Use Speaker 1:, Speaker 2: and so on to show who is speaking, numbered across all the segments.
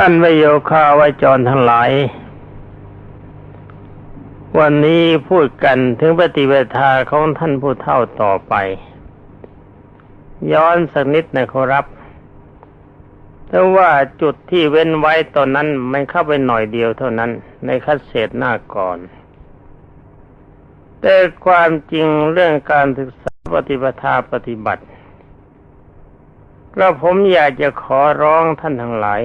Speaker 1: ท่านวิโยคาวจรทั้งหลาย วันนี้พูดกันถึงปฏิเวทาของท่านผู้เท่าต่อไป ย้อนสักนิดนะครับแต่ว่าจุดที่เว้นไว้ตอนนั้นมันเข้าไปหน่อยเดียวเท่านั้น ในคัดเศษหน้าก่อน แต่ความจริงเรื่องการศึกษาปฏิปทาปฏิบัติก็ผมอยากจะขอร้องท่านทั้งหลาย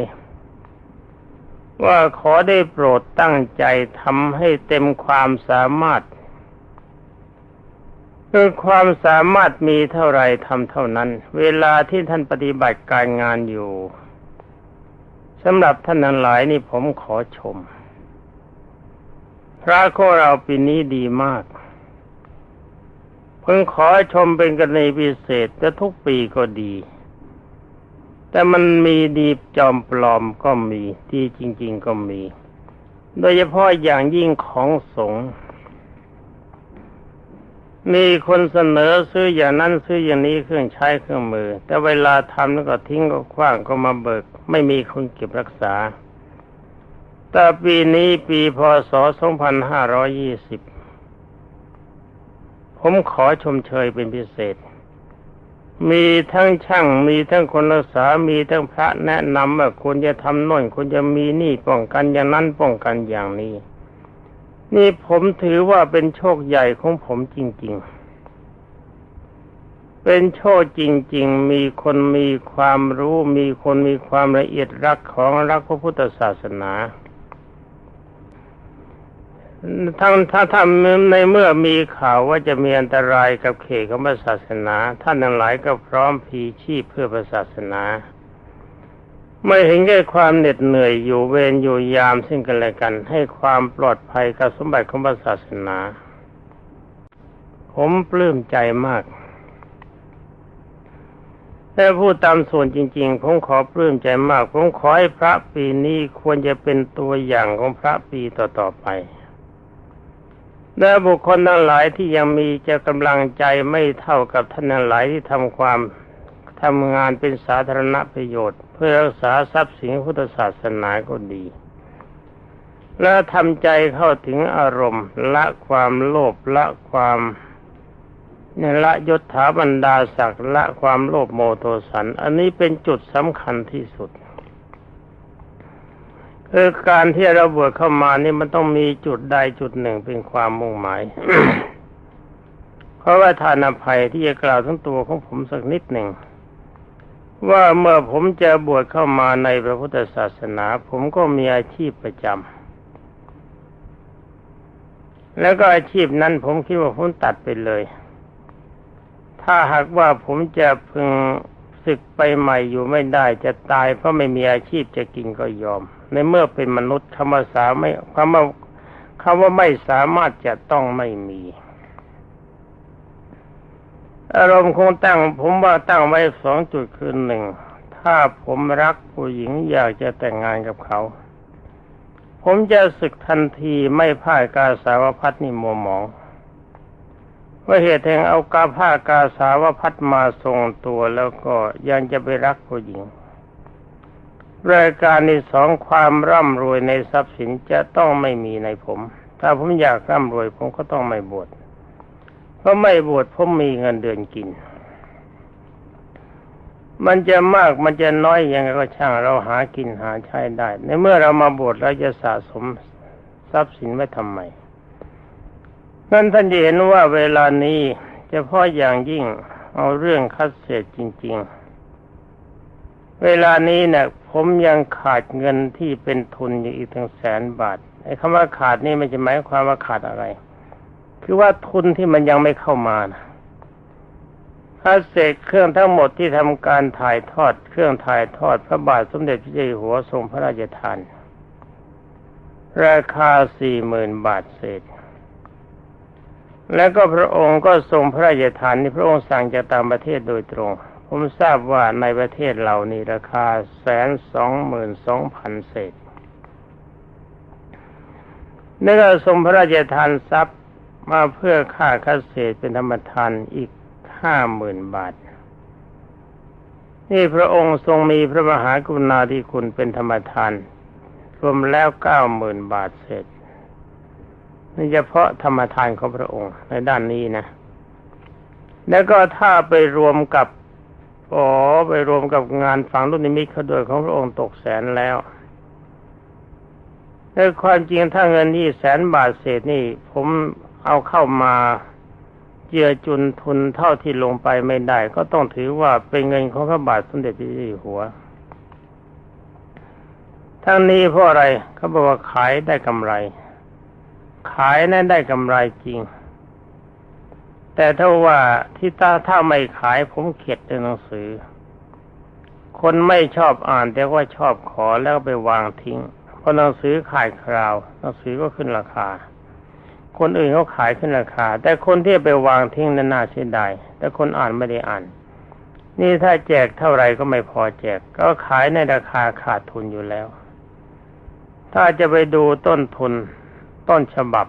Speaker 1: ว่าขอได้โปรดตั้งใจทำให้เต็มความสามารถคือความสามารถมีเท่าไรทำเท่านั้น เวลาที่ท่านปฏิบัติการงานอยู่สำหรับท่านทั้งหลายนี่ผมขอชม พระโคเราปีนี้ดีมาก เพิ่งขอชมเป็นกรณีพิเศษแต่ทุกปีก็ดี แต่มันมีดีจอมปลอมก็มีดีจริง ๆก็มี โดยเฉพาะอย่างยิ่งของสงฆ์มีคนเสนอซื้ออย่างนั้นซื้ออย่างนี้เครื่องใช้เครื่องมือ แต่เวลาทำแล้วก็ทิ้งก็คว้างก็มาเบิก ไม่มีคนเก็บรักษา แต่ปีนี้ปีพศ 2520 ผมขอชมเชยเป็นพิเศษ มีทั้งช่าง มีทั้งคนรักษา มีทั้งพระแนะนำว่าควรจะทำโน่นควรจะมีนี่ป้องกันอย่างนั้นป้องกันอย่างนี้ นี่ผมถือว่าเป็นโชคใหญ่ของผมจริง ๆ เป็นโชคจริง ๆ มีคนมีความรู้ มีคนมีความละเอียดรักของรักพระพุทธศาสนา ทั้งถ้าทำในเมื่อมีข่าวว่าจะมีอันตรายกับเขตของศาสนา ท่านทั้งหลายก็พร้อมพีชีพเพื่อศาสนาไม่เห็นแก่ความเหน็ดเหนื่อยอยู่เวรอยู่ยามซึ่งกันและกัน ให้ความปลอดภัยกับสมบัติของศาสนา ผมปลื้มใจมากแต่พูดตามส่วนจริง ๆ ผมขอปลื้มใจมาก ผมขอให้พระปีนี้ควรจะเป็นตัวอย่างของพระปีต่อๆไป และบุคคลทั้งหลายที่ยังมีจะกำลังใจไม่เท่ากับท่านทั้งหลายที่ทำความทำงานเป็นสาธารณประโยชน์ เพื่อรักษาทรัพย์สินพุทธศาสนาก็ดี และทำใจเข้าถึงอารมณ์ ละความโลภละความนละยศถาบรรดาศักดิ์ละความโลภโมโทสัน อันนี้เป็นจุดสำคัญที่สุด คือการที่เราบวชเข้ามานี่มันต้องมีจุดใดจุดหนึ่งเป็นความมุ่งหมาย เพราะว่าทานอภัยที่จะกล่าวทั้งตัวของผมสักนิดหนึ่งว่าเมื่อผมจะบวชเข้ามาในพระพุทธศาสนา ผมก็มีอาชีพประจำแล้วก็อาชีพนั้นผมคิดว่าผมตัดไปเลย ถ้าหากว่าผมจะพึงศึกไปใหม่อยู่ไม่ได้จะตายเพราะไม่มีอาชีพจะกินก็ยอม ในเมื่อเป็นมนุษย์คำว่าสาไม่คำว่าคำว่าไม่สามารถจะต้องไม่มี อารมณ์คงตั้ง ผมว่าตั้งไว้สองจุดคือหนึ่งถ้าผมรักผู้หญิงอยากจะแต่งงานกับเขา ผมจะศึกทันทีไม่พ่ายกาสาวพัดนี่มัวหมองว่าเหตุแห่งเอากาผ้ากาสาวพัดมาทรงตัวแล้วก็ยังจะไปรักผู้หญิง รายการในสองความร่ำรวยในทรัพย์สินจะต้องไม่มีในผม ถ้าผมอยากร่ำรวยผมก็ต้องไม่บวชเพราะไม่บวชเพราะมีเงินเดือนกิน มันจะมากมันจะน้อยยังไงก็ช่างเราหากินหาใช้ได้ ในเมื่อเรามาบวชเราจะสะสมทรัพย์สินไว้ทำไมนั่นท่านจะเห็นว่าเวลานี้จะพ่ออย่างยิ่งเอาเรื่องคัดเศษจริง ๆ เวลานี้เนี่ยผมยังขาดเงินที่เป็นทุนอยู่อีกถึงแสนบาทไอ้คำว่าขาดนี่ม่ใช่หมายความว่าขาดอะไร คือว่าทุนที่มันยังไม่เข้ามานะถ้าเศษเครื่องทั้งหมดที่ทำการถ่ายทอด เครื่องถ่ายทอดพระบาทสมเด็จพระเจ้าอยู่หัวทรงพระราชทาน ราคาสี่หมื่นบาทเศษ แล้วก็พระองค์ก็ทรงพระราชทานนี่พระองค์สั่งจากต่างประเทศโดยตรง ผมทราบว่าในประเทศเรานี่ราคาแสนสองหมื่นสองพันเศษนี่ก็ทรงพระราชทานทรัพย์มาเพื่อค่าคัสเศษเป็นธรรมทานอีกห้าหมื่นบาท นี่พระองค์ทรงมีพระมหากรุณาธิคุณเป็นธรรมทาน รวมแล้วเก้าหมื่นบาทเศษนี่เฉพาะธรรมทานของพระองค์ในด้านนี้นะ แล้วก็ถ้าไปรวมกับ อ๋อไปรวมกับงานฝังรุ่นนิมิตเขาโดยของพระองค์ตกแสนแล้วในความจริงถ้าเงินนี่แสนบาทเศษนี่ ผมเอาเข้ามาเจือจุนทุนเท่าที่ลงไปไม่ได้ ก็ต้องถือว่าเป็นเงินของพระบาทสมเด็จพระเจ้าอยู่หัว ทั้งนี้เพราะอะไรเขาบอกว่าขายได้กำไร ขายนั้นได้กำไรจริง แต่ถ้าว่าที่ถ้าถ้าไม่ขายผมเข็ดในหนังสือ คนไม่ชอบอ่าน แต่ว่าชอบขอแล้วไปวางทิ้งพอหนังสือขายคราวหนังสือก็ขึ้นราคา คนอื่นเขาขายขึ้นราคา แต่คนที่ไปวางทิ้งนั้นน่าเสียดายแต่คนอ่านไม่ได้อ่าน นี่ถ้าแจกเท่าไรก็ไม่พอแจก ก็ขายในราคาขาดทุนอยู่แล้ว ถ้าจะไปดูต้นทุนต้นฉบับ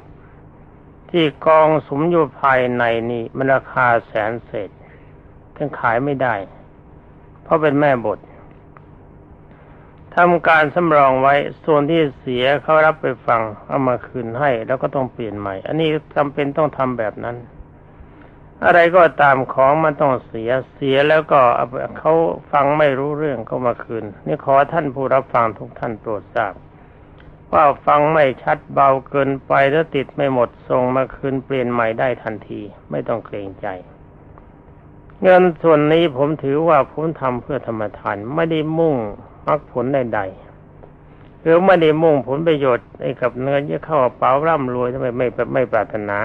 Speaker 1: ที่กองสมอยู่ภายในนี่มันราคาแสนเศษถึงขายไม่ได้ เพราะเป็นแม่บททำการสำรองไว้ส่วนที่เสียเขารับไปฟังเอามาคืนให้ แล้วก็ต้องเปลี่ยนใหม่ อันนี้จำเป็นต้องทำแบบนั้น อะไรก็ตามของมันต้องเสียเสียแล้วก็เขาฟังไม่รู้เรื่องก็มาคืน นี่ขอท่านผู้รับฟังทุกท่านโปรดทราบ ว่าฟังไม่ชัดเบาเกินไปแล้วติดไม่หมดส่งมาคืนเปลี่ยนใหม่ได้ทันที ไม่ต้องเกรงใจ เงินส่วนนี้ผมถือว่าผมทำเพื่อธรรมทานไม่ได้มุ่งมรรคผลใดๆหรือไม่ได้มุ่งผลประโยชน์ไอ้กับเงินจะเข้าเป๋าร่ำรวยทำไมไม่ไม่ปรารถนา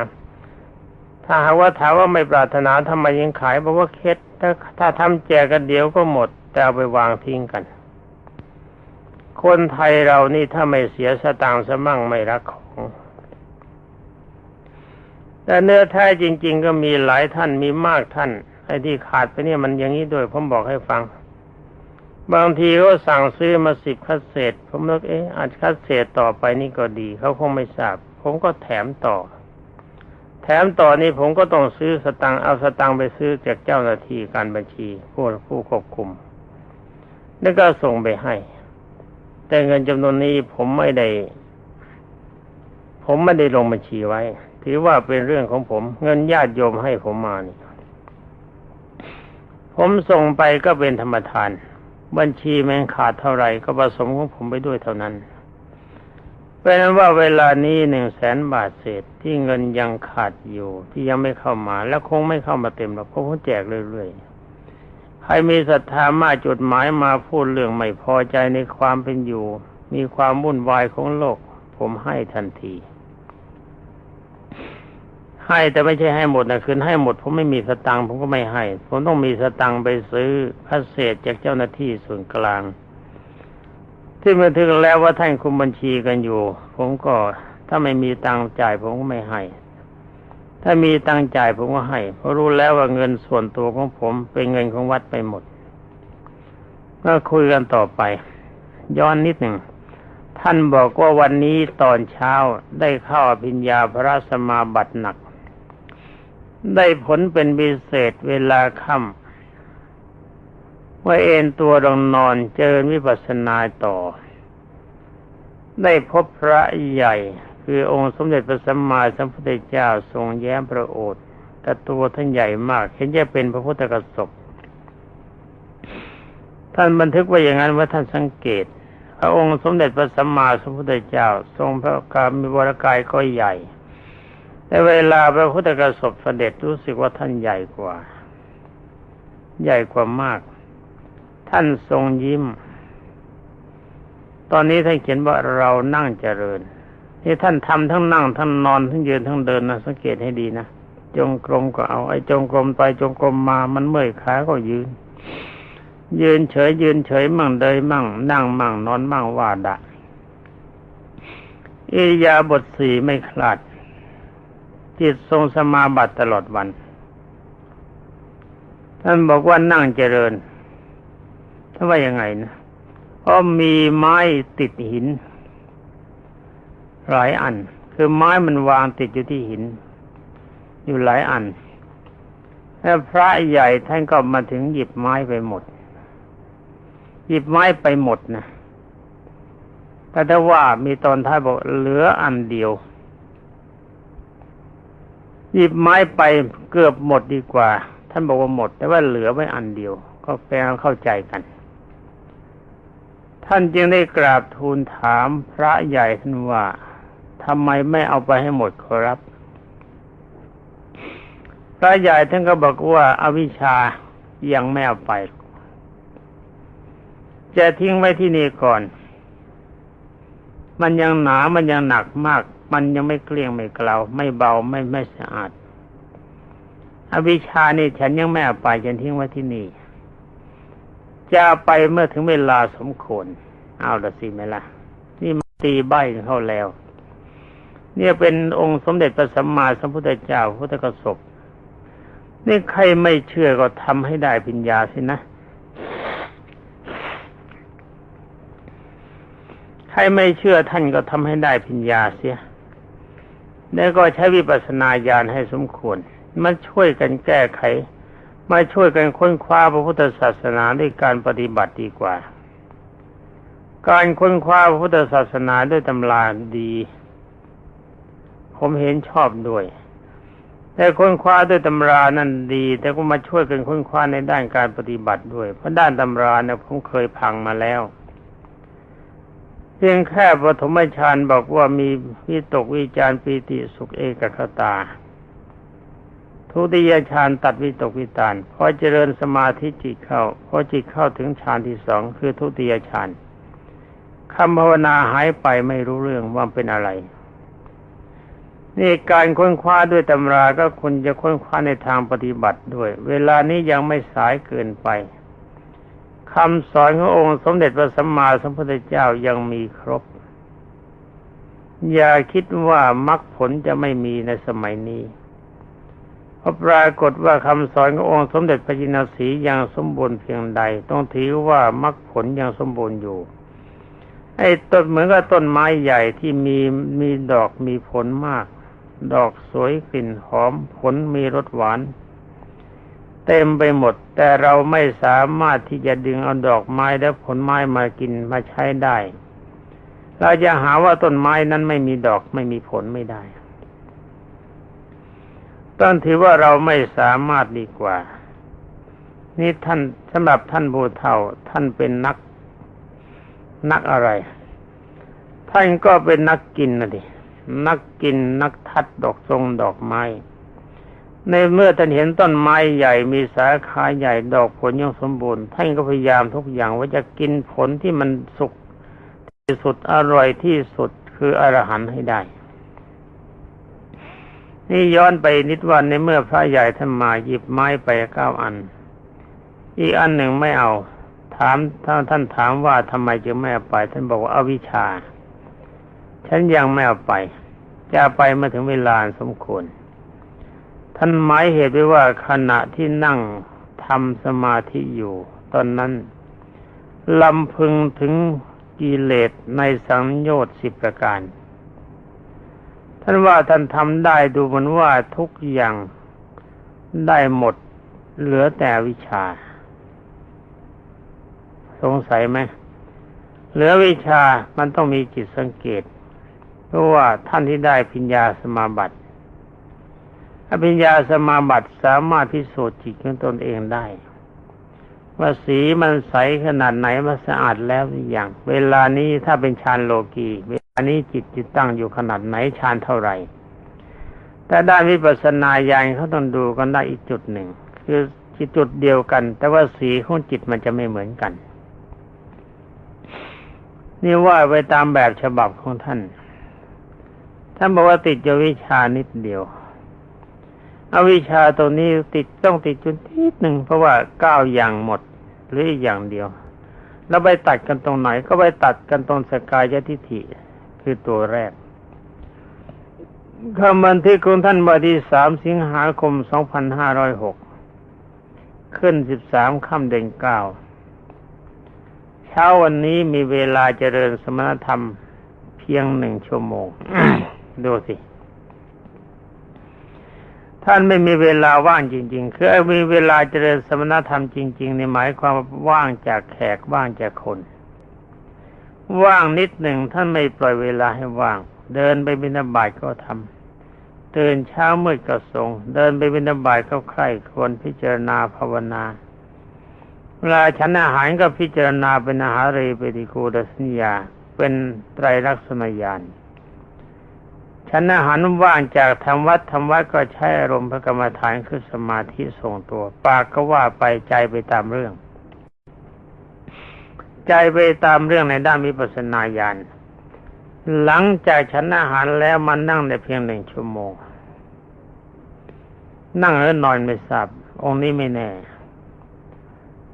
Speaker 1: ถ้าหากว่าถามว่าไม่ปรารถนาทำไมยังขายเพราะว่าเคสถ้าถ้าทำแจกกันเดียวก็หมด แต่เอาไปวางทิ้งกัน คนไทยเรานี่ถ้าไม่เสียสตางค์สมั่งไม่รักของแต่เนื้อแท้จริง ๆ ก็มีหลายท่านมีมากท่านไอ้ที่ขาดไปเนี่ยมันอย่างนี้ด้วยผมบอกให้ฟัง บางทีเขาสั่งซื้อมาสิบคัสเศษผมนึกเอ๊ะอาจคัสเศษต่อไปนี่ก็ดีเขาคงไม่ทราบ ผมก็แถมต่อ แถมต่อนี่ผมก็ต้องซื้อสตังเอาสตังไปซื้อจากเจ้าหน้าที่การบัญชีผู้ผู้ควบคุม แล้วก็ส่งไปให้ แต่เงินจำนวนนี้ผมไม่ได้ ผมไม่ได้ลงบัญชีไว้ ถือว่าเป็นเรื่องของผม เงินญาติโยมให้ผมมานี่ผมส่งไปก็เป็นธรรมทาน บัญชีแมงขาดเท่าไหร่ ก็ผสมของผมไปด้วยเท่านั้นเป็นนั้นว่าเวลานี้หนึ่งแสนบาทเศษที่เงินยังขาดอยู่ ที่ยังไม่เข้ามา และคงไม่เข้ามาเต็มหรอกเพราะผมแจกเรื่อยๆ ใครมีศรัทธามาจดหมายมาพูดเรื่องไม่พอใจในความเป็นอยู่ มีความวุ่นวายของโลก ผมให้ทันที ให้แต่ไม่ใช่ให้หมดนะคืนให้หมดผมไม่มีสตังค์ผมก็ไม่ให้ ผมต้องมีสตังค์ไปซื้อพัสเศษจากเจ้าหน้าที่ส่วนกลาง ที่มาถึงแล้วว่าท่านคุมบัญชีกันอยู่ ผมก็ถ้าไม่มีตังค์จ่ายผมก็ไม่ให้ ถ้ามีตังจ่ายผมก็ให้ เพราะรู้แล้วว่าเงินส่วนตัวของผมเป็นเงินของวัดไปหมด ก็คุยกันต่อไป ย้อนนิดหนึ่ง ท่านบอกว่าวันนี้ตอนเช้าได้เข้าพิญญาพระสมาบัติหนัก ได้ผลเป็นพิเศษเวลาค่ำว่าเอนตัวลงนอนเจริญวิปัสสนาต่อ ได้พบพระใหญ่ คือองค์สมเด็จพระสัมมาสัมพุทธเจ้าทรงแย้มพระโอษฐ์แต่ตัวท่านใหญ่มาก เห็นจะเป็นพระพุทธกสบท่านบันทึกไว้อย่างนั้นว่าท่านสังเกต พระองค์สมเด็จพระสัมมาสัมพุทธเจ้า ทรงพระกายมีวรกายก็ใหญ่แต่เวลาพระพุทธกสบเสด็จรู้สึกว่าท่านใหญ่กว่า ใหญ่กว่ามาก ท่านทรงยิ้ม ตอนนี้ท่านเขียนว่าเรานั่งเจริญ นี่ท่านทำทั้งนั่งทั้งนอนทั้งยืนทั้งเดินนะสังเกตให้ดีนะจงกรมก็เอาไอ้จงกรมไปจงกรมมามันเมื่อยขาก็ยืน ยืนเฉยยืนเฉยมั่งเดยมั่ง นั่งมั่งนอนมั่งว่าดะอิยาบทสี่ไม่คลาด จิตทรงสมาบัติตลอดวัน ท่านบอกว่านั่งเจริญท่านว่ายังไงนะเพราะมีไม้ติดหิน หลายอัน คือไม้มันวางติดอยู่ที่หิน อยู่หลายอันแล้วพระใหญ่ท่านก็มาถึงหยิบไม้ไปหมด
Speaker 2: หยิบไม้ไปหมดนะแต่ถ้าว่ามีตอนท้ายบอกเหลืออันเดียว หยิบไม้ไปเกือบหมดดีกว่า ท่านบอกว่าหมด แต่ว่าเหลือไว้อันเดียว ก็แปลเข้าใจกัน ท่านจึงได้กราบทูลถามพระใหญ่ท่านว่า ทำไมไม่เอาไปให้หมดขอรับ พระใหญ่ท่านก็บอกว่าอาวิชายังไม่เอาไป จะทิ้งไว้ที่นี่ก่อน มันยังหนา มันยังหนักมาก มันยังไม่เกลี้ยงไม่เกลาไม่เบาไม่ไม่สะอาด อวิชานี่ฉันยังไม่เอาไปฉันทิ้งไว้ที่นี่ จะไปเมื่อถึงเวลาสมควร เอาละสิไหมล่ะ นี่ตีใบเข้าแล้ว เนี่ยเป็นองค์สมเด็จพระสัมมาสัมพุทธเจ้าพุทธกสบนี่ใครไม่เชื่อก็ทำให้ได้ปัญญาสินะ ใครไม่เชื่อท่านก็ทำให้ได้ปัญญาเสีย แล้วก็ใช้วิปัสสนาญาณให้สมควรมาช่วยกันแก้ไข มาช่วยกันค้นคว้าพระพุทธศาสนาด้วยการปฏิบัติดีกว่า การค้นคว้าพระพุทธศาสนาด้วยตำราดี ผมเห็นชอบด้วย แต่ค้นคว้าด้วยตำรานั่นดี แต่ก็มาช่วยกันค้นคว้าในด้านการปฏิบัติด้วย เพราะด้านตำราเนี่ยผมเคยพังมาแล้วเพียงแค่ปฐมฌานบอกว่ามีวิตกวิจารปีติสุขเอกคตา ทุติยฌานตัดวิตกวิจารพอเจริญสมาธิจิตเข้าพอจิตเข้าถึงฌานที่สองคือทุติยฌานคำภาวนาหายไปไม่รู้เรื่องว่าเป็นอะไร นี่การค้นคว้าด้วยตำราก็คุณจะค้นคว้าในทางปฏิบัติด้วย เวลานี้ยังไม่สายเกินไปคำสอนขององค์สมเด็จพระสัมมาสัมพุทธเจ้ายังมีครบ อย่าคิดว่ามรรคผลจะไม่มีในสมัยนี้เพราะปรากฏว่าคำสอนขององค์สมเด็จพระจินสียังสมบูรณ์เพียงใด ต้องถือว่ามรรคผลยังสมบูรณ์อยู่ไอ้ต้นเหมือนกับต้นไม้ใหญ่ที่มีมีดอกมีผลมาก ดอกสวยกลิ่นหอมผลมีรสหวาน เต็มไปหมด แต่เราไม่สามารถที่จะดึงเอาดอกไม้และผลไม้มากินมาใช้ได้ เราจะหาว่าต้นไม้นั้นไม่มีดอกไม่มีผลไม่ได้ต้องถือว่าเราไม่สามารถดีกว่า นี่ท่านสำหรับท่านบูเท่าท่านเป็นนัก นักอะไร ท่านก็เป็นนักกินนะดิ นักกินนักทัดดอกทรงดอกไม้ ในเมื่อท่านเห็นต้นไม้ใหญ่มีสาขาใหญ่ดอกผลยังสมบูรณ์ท่านก็พยายามทุกอย่างว่าจะกินผลที่มันสุกที่สุดอร่อยที่สุดคืออรหันต์ให้ได้ นี่ย้อนไปนิดวันในเมื่อพระใหญ่ท่านมาหยิบไม้ไปเก้าอัน อีกอันหนึ่งไม่เอา ถามท่านท่านถามว่าทำไมจึงไม่เอาไป ท่านบอกว่าอาวิชชา ฉันยังไม่เอาไป จะไปเมื่อถึงเวลาสมควร ท่านหมายเหตุไว้ว่าขณะที่นั่งทำสมาธิอยู่ ตอนนั้นลำพึงถึงกิเลสในสังโยชน์สิบประการ ท่านว่าท่านทำได้ดูเหมือนว่าทุกอย่างได้หมดเหลือแต่วิชา สงสัยไหมเหลือวิชามันต้องมีจิตสังเกต เพราะว่าท่านที่ได้พิญญาสมาบัติอภิญญาสมาบัติสามารถพิสูจน์จิตของตนเองได้ ว่าสีมันใสขนาดไหนมันสะอาดแล้วหรือยังเวลานี้ถ้าเป็นฌานโลกีเวลานี้จิตจิตตั้งอยู่ขนาดไหนฌานเท่าไหร่ แต่ด้านวิปัสสนาญาณเขาต้องดูกันได้อีกจุดหนึ่ง คือจิตจุดเดียวกัน แต่ว่าสีของจิตมันจะไม่เหมือนกัน นี่ว่าไปตามแบบฉบับของท่าน ท่านบอกว่าติดจะวิชานิดเดียวเอาวิชาตัวนี้ติดต้องติดจุดนิดหนึ่งเพราะว่าเก้าอย่างหมดหรืออย่างเดียว แล้วไปตัดกันตรงไหน ก็ไปตัดกันตรงสกายทิฐิคือตัวแรกคำบันทึกของท่านวันที่สามสิงหาคมสองพันห้าร้อยหกขึ้นสิบสามค่ำเดือนเก้าเช้าวันนี้มีเวลาเจริญสมณธรรมเพียงหนึ่งชั่วโมง ดูสิ ท่านไม่มีเวลาว่างจริง ๆ คือมีเวลาเจริญสมณธรรมจริงๆในหมายความว่างจากแขกว่างจากคน ว่างนิดหนึ่งท่านไม่ปล่อยเวลาให้ว่าง เดินไปบิณฑบาตก็ทำตื่นเช้ามืดก็ทรง เดินไปบิณฑบาตก็ใคร่ควรพิจารณาภาวนาเวลาฉันอาหารก็พิจารณาเป็นอาหารเรปฏิกูดสัญญา เป็นไตรลักษณญาณ ฉันอาหารว่างจากทำวัดทำวัดก็ใช้อารมณ์พระกรรมฐานคือสมาธิทรงตัว ปากก็ว่าไปใจไปตามเรื่อง ใจไปตามเรื่องในด้านวิปัสสนาญาณหลังจากฉันอาหารแล้วมันนั่งได้เพียงหนึ่งชั่วโมง นั่งแล้วนอนไม่ทราบองค์นี้ไม่แน่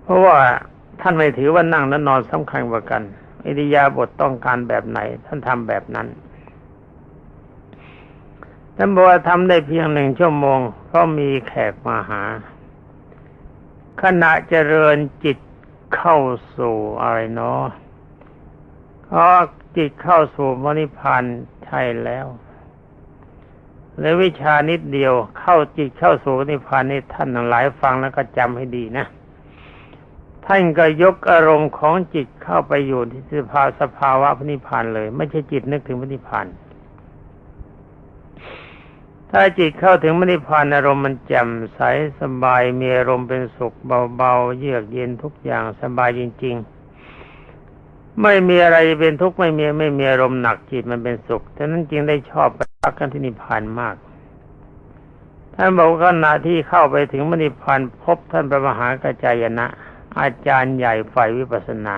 Speaker 2: เพราะว่าท่านไม่ถือว่านั่งแล้วนอนสำคัญกว่ากันอิริยาบถต้องการแบบไหน ท่านทำแบบนั้น ท่านบอกว่าทำได้เพียงหนึ่งชั่วโมงเพราะมีแขกมาหา ขณะเจริญจิตเข้าสู่อะไรเนาะก็จิตเข้าสู่มรรคพานใช่แล้วและวิชานิดเดียวเข้าจิตเข้าสู่นิพพานนี่ท่านหลายฟังแล้วก็จำให้ดีนะ ท่านก็ยกอารมณ์ของจิตเข้าไปอยู่ที่สภาสภาวะพระนิพพานเลย ไม่ใช่จิตนึกถึงพระนิพพาน ถ้าจิตเข้าถึงมรรคผานอารมณ์มันแจ่มใสสบายมีอารมณ์เป็นสุขเบาๆเยือกเย็นทุกอย่างสบายจริง ๆ ไม่มีอะไรเป็นทุกข์ไม่มีไม่มีอารมณ์หนักจิตมันเป็นสุขฉะนั้นจึงได้ชอบไปรักกันที่นิพพานมากท่านบอกว่าขณะที่เข้าไปถึงมรรคผานพบท่านพระมหากระจายนะ อาจารย์ใหญ่ฝ่ายวิปัสนา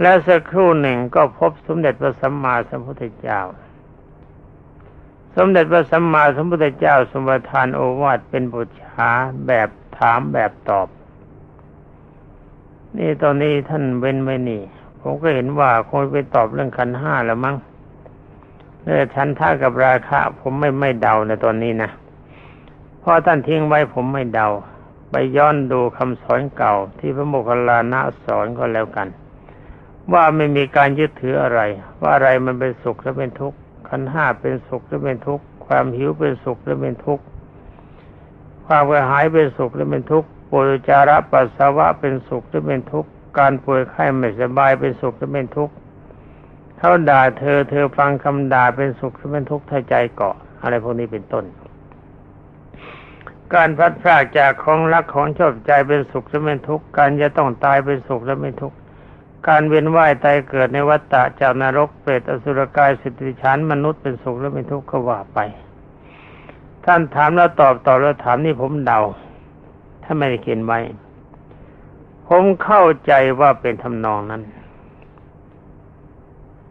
Speaker 2: และสักครู่หนึ่งก็พบสมเด็จพระสัมมาสัมพุทธเจ้า สมเด็จพระสัมมาสัมพุทธเจ้าสมบทานโอวาทเป็นบุชาแบบถามแบบตอบ นี่ตอนนี้ท่านเว้นไว้นี่ ผมก็เห็นว่าคงไปตอบเรื่องขันห้าแล้วมั้งเรื่องชันท่ากับราคะ ผมไม่ไม่เดาในตอนนี้นะเพราะท่านทิ้งไว้ผมไม่เดา ไปย้อนดูคำสอนเก่า ที่พระโมคคัลลานะสอนก็แล้วกัน ว่าไม่มีการยึดถืออะไร ว่าอะไรมันเป็นสุขและเป็นทุกข์ ขันห้าเป็นสุขหรือเป็นทุกข์ความหิวเป็นสุขหรือเป็นทุกข์ความกระหายเป็นสุขหรือเป็นทุกข์ปวดจาระปัสสาวะเป็นสุขหรือเป็นทุกข์การป่วยไข้ไม่สบายเป็นสุขหรือเป็นทุกข์เขาด่าเธอเธอฟังคำด่าเป็นสุขหรือเป็นทุกข์ถ้าใจเกาะอะไรพวกนี้เป็นต้น การพัดพลากจากของรักของชอบใจเป็นสุขหรือเป็นทุกข์การจะต้องตายเป็นสุขหรือเป็นทุกข์ การเวียนว่ายตายเกิดในวัฏฏะจากนรกเปรตอสุรกายสิทธิฉันมนุษย์เป็นสุขหรือเป็นทุกข์ก็ว่าไป ท่านถามแล้วตอบตอบแล้วถามนี่ผมเดา ถ้าไม่ได้เขียนไว้ ผมเข้าใจว่าเป็นทำนองนั้น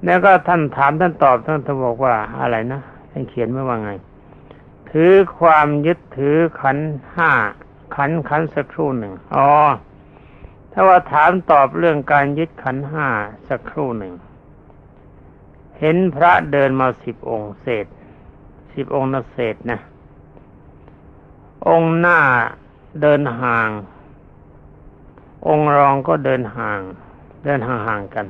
Speaker 2: แล้วก็ท่านถามท่านตอบท่านท่านบอกว่าอะไรนะท่านเขียนไว้ว่าไง ถือความยึดถือขันห้าขันขันสักครู่หนึ่งอ๋อ ถ้าว่าถามตอบเรื่องการยึดขันห้าสักครู่หนึ่ง เห็นพระเดินมาสิบองค์เศษสิบองค์นะเศษนะ องค์หน้าเดินห่าง องค์รองก็เดินห่าง เดินห่างๆกัน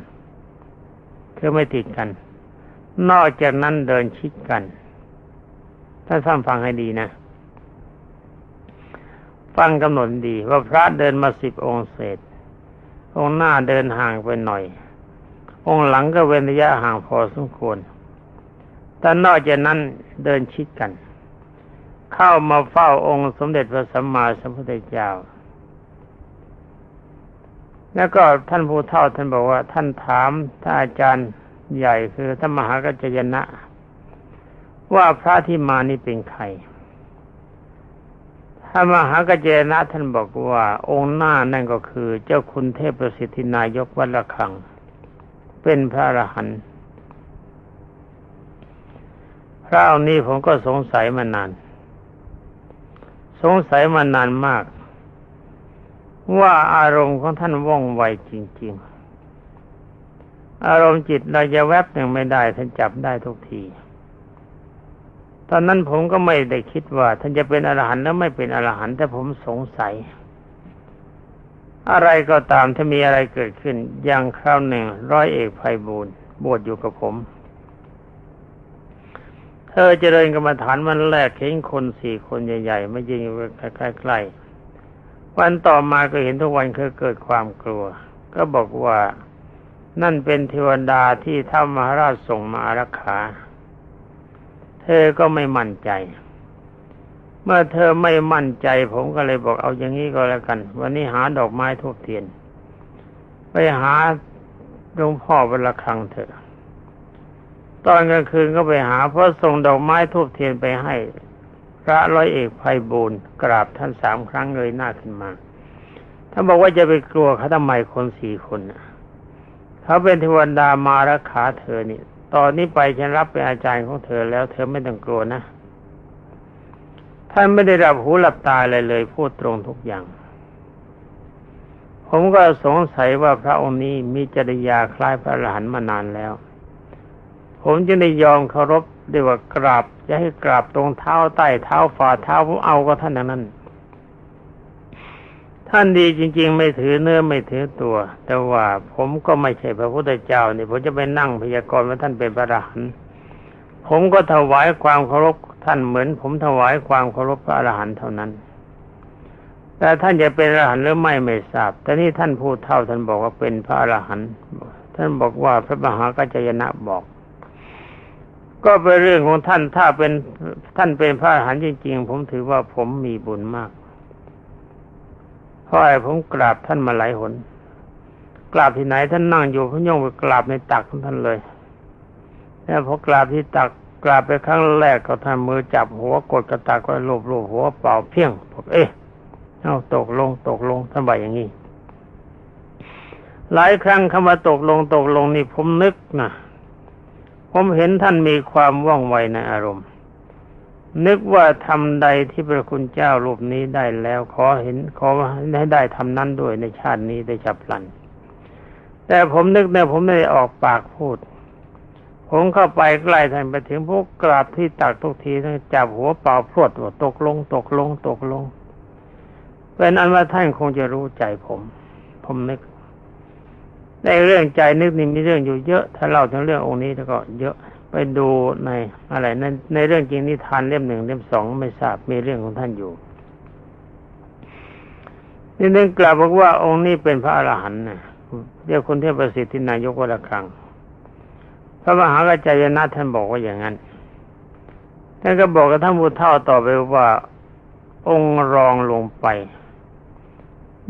Speaker 2: คือไม่ติดกัน นอกจากนั้นเดินชิดกัน ถ้าท่านฟังให้ดีนะ ฟังกำหนดดีว่าพระเดินมาสิบองค์เศษ องหน้าเดินห่างไปหน่อย องหลังก็เว้นระยะห่างพอสมควรแต่นอกจากนั้นเดินชิดกัน เข้ามาเฝ้าองค์สมเด็จพระสัมมาสัมพุทธเจ้า แล้วก็ท่านผู้เท่าท่านบอกว่า ท่านถามท่านอาจารย์ใหญ่คือท่านมหากัจจยนะ ว่าพระที่มานี่เป็นใคร ถ้ามหากเจนะท่านบอกว่า องค์หน้านั่นก็คือ เจ้าคุณเทพประสิทธินายกวัดละคัง เป็นพระอรหันต์พระองค์นี้ผมก็สงสัยมานาน สงสัยมานานมาก ว่าอารมณ์ของท่านว่องไวจริง ๆ อารมณ์จิตเราจะแวบหนึ่งไม่ได้ท่านจับได้ทุกที ตอนนั้นผมก็ไม่ได้คิดว่า ท่านจะเป็นอรหันต์แล้วไม่เป็นอรหันต์แต่ผมสงสัย อะไรก็ตามถ้ามีอะไรเกิดขึ้น อย่างคราวหนึ่ง ร้อยเอกไพบูลบวชอยู่กับผมถอเจริญกรรมฐานวันแรกเห็นคนสี่คนใหญ่ๆไม่ยิงใกล้ๆวันต่อมาก็เห็นทุกวันเคยเกิดความกลัว ก็บอกว่านั่นเป็นเทวดาที่ท้ามหาราชส่งมาอารักขา เธอก็ไม่มั่นใจ เมื่อเธอไม่มั่นใจ ผมก็เลยบอกเอาอย่างนี้ก็แล้วกัน วันนี้หาดอกไม้ทุบเทียน ไปหาหลวงพ่อวันละครั้งเถอะตอนกลางคืนก็ไปหา เพราะส่งดอกไม้ทูบเทียนไปให้ พระร้อยเอกไพบูลย์กราบท่านสามครั้งเลยหน้าขึ้นมาท่านบอกว่าจะไปกลัวเขาทำไมคนสี่คนเขาเป็นเทวดามารักขาเธอนี่ ตอนนี้ไปฉันรับเป็นอาจารย์ของเธอแล้ว เธอไม่ต้องกลัวนะ ท่านไม่ได้รับหูหลับตาอะไรเลย พูดตรงทุกอย่าง ผมก็สงสัยว่าพระองค์นี้มีจริยาคล้ายพระอรหันต์มานานแล้ว ผมจึงได้ยอมเคารพด้วยว่ากราบจะให้กราบตรงเท้าใต้เท้าฝ่าเท้าผมเอาก็ท่านนั้น ท่านดีจริง ๆ ไม่ถือเนื้อไม่ถือตัว แต่ว่าผมก็ไม่ใช่พระพุทธเจ้านี่ผมจะไปนั่งพยากรณ์ว่าท่านเป็นพระอรหันต์ผมก็ถวายความเคารพท่านเหมือน ผมถวายความเคารพพระอรหันต์เท่านั้น แต่ท่านจะเป็นอรหันต์หรือไม่ไม่ทราบ แต่นี่ท่านพูดเท่าท่านบอกว่าเป็นพระอรหันต์ท่านบอกว่าพระมหากัจจยนะบอก ก็เป็นเรื่องของท่านถ้าเป็นท่านเป็นพระอรหันต์จริง ๆ ผมถือว่าผมมีบุญมาก พราะไอ้ผมกราบท่านมาหลายหนกราบที่ไหนท่านนั่งอยู่พย่องไปกราบในตักของท่านเลยแล้วพอกราบที่ตักกราบไปครั้งแรกก็ท่านมือจับหัวกดกระตักก็ลูบลูบหัวเป่าเพียงบอกเอ๊ะเอาตกลงตกลงท่านบอกอย่างนี้หลายครั้งคำว่าตกลงตกลงนี่ผมนึกนะผมเห็นท่านมีความว่องไวในอารมณ์ นึกว่าทำใดที่พระคุณเจ้ารูปนี้ได้แล้วขอเห็นขอให้ได้ทำนั้นด้วยในชาตินี้ได้ฉับพลัน แต่ผมนึกเนี่ยผมไม่ได้ออกปากพูด ผมเข้าไปใกล้ท่านไปถึงพวกกราบที่ตักทุกทีท่านจับหัวเป่าพรวดว่าตกลง ตกลง ตกลง เป็นอันว่าท่านคงจะรู้ใจผม ผมนึกในเรื่องใจนึกนี่มีเรื่องอยู่เยอะ ถ้าเล่าถึงเรื่ององค์นี้แล้วก็เยอะ ดูในอะไรในในเรื่องจริงนิทานเล่มหนึ่งเล่มสองไม่ทราบมีเรื่องของท่านอยู่นี่นึกกล่าวบอกว่าองค์นี้เป็นพระอรหันต์นะเรียกคนเทพประสิทธินายกวัดครังพระมหากัจจายนะท่านบอกว่าอย่างนั้นท่านก็บอกกับท่านบูเท่าต่อไปว่า องค์รองลงไป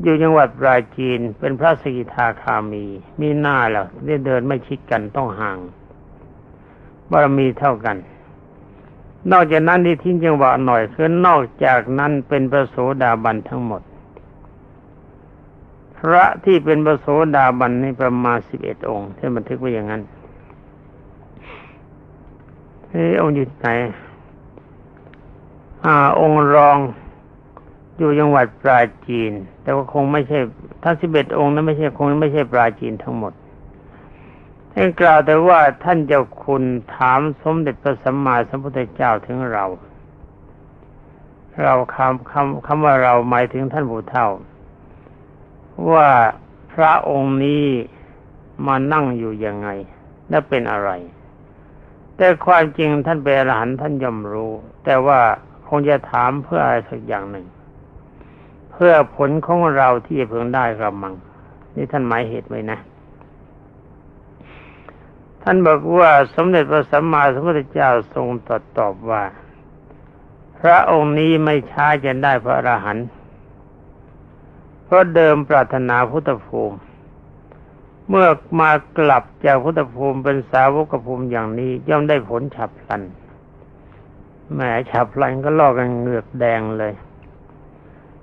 Speaker 2: อยู่จังหวัดปราจีนเป็นพระสกิทาคามี มีหน้าแล้วได้เดินไม่ชิดกันต้องห่าง บารมีเท่ากัน นอกจากนั้นที่ทิ้งจังหวะหน่อยคือนอกจากนั้นเป็นพระโสดาบันทั้งหมด พระที่เป็นพระโสดาบันนี่ประมาณสิบเอ็ดองค์ที่บันทึกไว้อย่างนั้นเฮ้องค์อยู่ไหนอ่า องค์รองอยู่จังหวัดปราจีน แต่ว่าคงไม่ใช่ทั้งสิบเอ็ดองค์นั้นไม่ใช่คงไม่ใช่ปราจีนทั้งหมด ท่านกล่าวแต่ว่าท่านเจ้าคุณถามสมเด็จพระสัมมาสัมพุทธเจ้าถึงเรา เราคำคำคำว่าเราหมายถึงท่านผู้เฒ่า ว่าพระองค์นี้มานั่งอยู่ยังไง และเป็นอะไร แต่ความจริงท่านเป็นอรหันต์ท่านย่อมรู้ แต่ว่าคงจะถามเพื่ออะไรสักอย่างหนึ่ง เพื่อผลของเราที่จะเพิ่งได้กระมัง นี่ท่านหมายเหตุไว้นะ ท่านบอกว่าสมเด็จพระสัมมาสัมพุทธเจ้าทรงตรัสตอบว่า พระองค์นี้ไม่ช้าจะได้พระอรหันต์เพราะเดิมปรารถนาพุทธภูมิ เมื่อมากลับจากพุทธภูมิเป็นสาวกภูมิอย่างนี้ย่อมได้ผลฉับพลันแหมฉับพลันก็ลอกกันเหงือกแดงเลย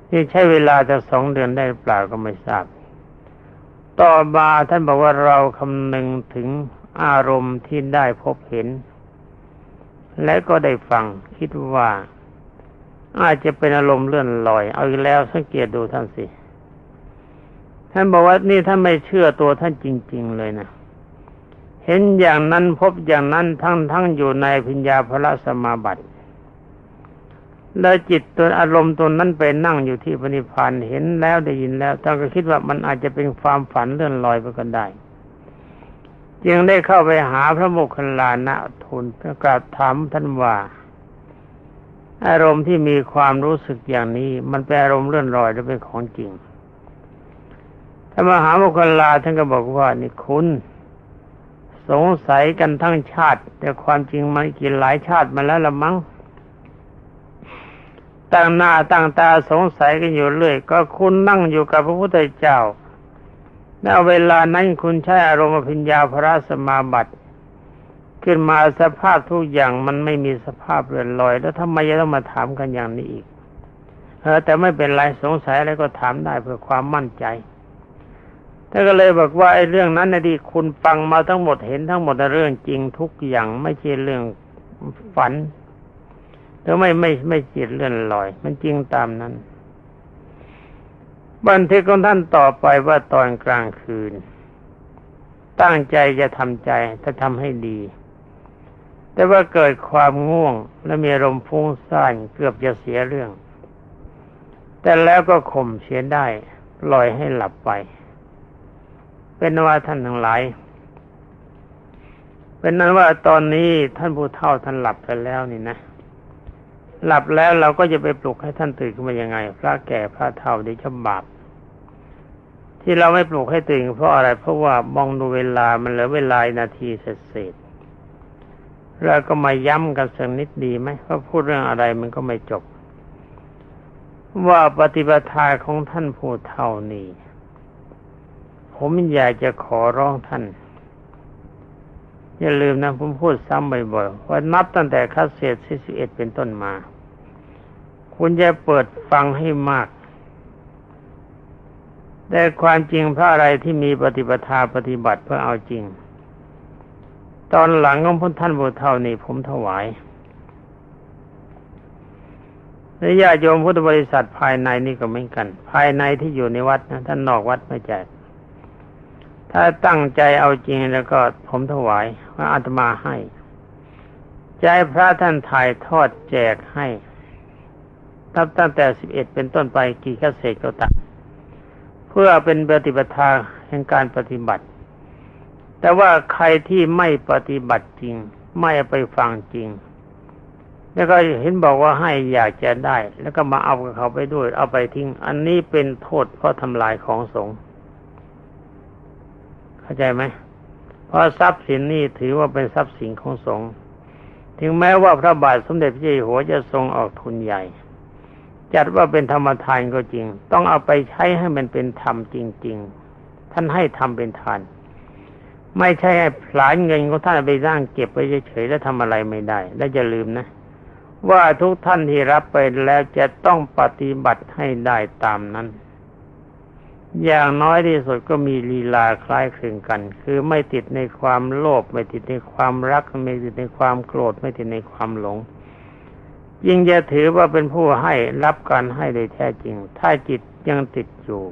Speaker 2: ที่ใช้เวลาจะสองเดือนได้เปล่าก็ไม่ทราบ ต่อมาท่านบอกว่าเราคำนึงถึง อารมณ์ที่ได้พบเห็น และก็ได้ฟังคิดว่า อาจจะเป็นอารมณ์เลื่อนลอย เอาอีกแล้วสังเกตดูท่านสิ ท่านบอกว่านี่ท่านไม่เชื่อตัวท่านจริง ๆ เลยนะเห็นอย่างนั้นพบอย่างนั้นทั้งทั้งอยู่ในพิญญาพระสมาบัติ แล้วจิตตัวอารมณ์ตัวนั้นไปนั่งอยู่ที่พระนิพพานเห็นแล้วได้ยินแล้วท่านก็คิดว่ามันอาจจะเป็นความฝันเลื่อนลอยไปก็ได้ จึงได้เข้าไปหาพระโมคคัลลานะทูลประกาศถามท่านว่า อารมณ์ที่มีความรู้สึกอย่างนี้ มันเป็นอารมณ์เลื่อนลอยหรือเป็นของจริงถ้ามหาโมคคัลลาท่านก็บอกว่านี่คุณสงสัยกันทั้งชาติ แต่ความจริงมันกินหลายชาติมาแล้วละมั้งตั้งหน้าตั้งตาสงสัยกันอยู่เรื่อย ก็คุณนั่งอยู่กับพระพุทธเจ้า แ้วเวลานั้นคุณใช้อารมณ์พิญญาพระสมาบัติ ขึ้นมาสภาพทุกอย่างมันไม่มีสภาพเรือนลอย แล้วทำไมจะต้องมาถามกันอย่างนี้อีกเออแต่ไม่เป็นไรสงสัยอะไรก็ถามได้เพื่อความมั่นใจท่านก็เลยบอกว่าไอ้เรื่องนั้นนะดีคุณฟังมาทั้งหมดเห็นทั้งหมดเรื่องจริงทุกอย่างไม่ใช่เรื่องฝันหรือไม่ไม่ไม่จิตเลื่อนลอย มันจริงตามนั้น บันทึกของท่านต่อไปว่าตอนกลางคืน ตั้งใจจะทำใจถ้าทำให้ดี แต่ว่าเกิดความง่วงและมีอารมณ์ฟุ้งซ่านเกือบจะเสียเรื่อง แต่แล้วก็ข่มเสียได้ปล่อยให้หลับไป เป็นว่าท่านทั้งหลายเป็นนั้นว่าตอนนี้ท่านผู้เฒ่าท่านหลับไปแล้วนี่นะ หลับแล้วเราก็จะไปปลุกให้ท่านตื่นขึ้นมายังไง พระแก่พระเฒ่าดี๋ยวจะบาป ที่เราไม่ปลุกให้ตื่นเพราะอะไร เพราะว่ามองดูเวลามันเหลือเวลานาทีเศษเราก็มาย้ำกันสักนิดดีไหมว่าพูดเรื่องอะไรมันก็ไม่จบ ว่าปฏิบัติของท่านผู้เท่านี้ ผมอยากจะขอร้องท่าน อย่าลืมนะผมพูดซ้ำบ่อยๆว่านับตั้งแต่คัสเศษที่สิบเอ็ดเป็นต้นมา คุณจะเปิดฟังให้มาก แต่ความจริงพระอะไรที่มีปฏิปทาปฏิบัติเพื่อเอาจริง ตอนหลังของพุทท่านบุเท่านี้ผมถวายและญาโยมพุทธบริษัทภายในนี่ก็เหมือนกัน ภายในที่อยู่ในวัดนะท่านนอกวัดไม่แจกถ้าตั้งใจเอาจริงแล้วก็ผมถวายว่าอาตมาให้ใจพระท่านถ่ายทอดแจกให้ ตั้งแต่สิบเอ็ดเป็นต้นไปกี่กเศษก็ตาม เพื่อเป็นปฏิบัติแห่งการปฏิบัติ แต่ว่าใครที่ไม่ปฏิบัติจริง ไม่ไปฟังจริง แล้วก็เห็นบอกว่าให้อยากจะได้ แล้วก็มาเอากับเขาไปด้วย เอาไปทิ้ง อันนี้เป็นโทษเพราะทำลายของสงฆ์เข้าใจไหมเพราะทรัพย์สินนี้ถือว่าเป็นทรัพย์สินของสงฆ์ถึงแม้ว่าพระบาทสมเด็จพระเจ้าอยู่หัวจะทรงออกทุนใหญ่ จัดว่าเป็นธรรมทานก็จริง ต้องเอาไปใช้ให้มันเป็นธรรมจริง ๆ ท่านให้ทำเป็นทาน ไม่ใช่ให้ผลาญเงินของท่านไปร่างเก็บไว้เฉยๆแล้วทำอะไรไม่ได้ และจะลืมนะ ว่าทุกท่านที่รับไปแล้วจะต้องปฏิบัติให้ได้ตามนั้น อย่างน้อยที่สุดก็มีลีลาคล้ายคลึงกัน คือไม่ติดในความโลภไม่ติดในความรักไม่ติดในความโกรธไม่ติดในความหลง ยิ่งจะถือว่าเป็นผู้ให้รับการให้โดยแท้จริง ถ้าจิตยังติดอยู่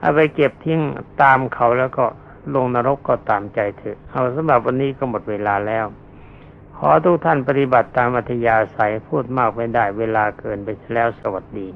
Speaker 2: เอาไปเก็บทิ้งตามเขาแล้วก็ลงนรกก็ตามใจเถอะ เอาสำหรับวันนี้ก็หมดเวลาแล้ว ขอทุกท่านปฏิบัติตามอัธยาศัยพูดมากไม่ได้เวลาเกินไปแล้วสวัสดี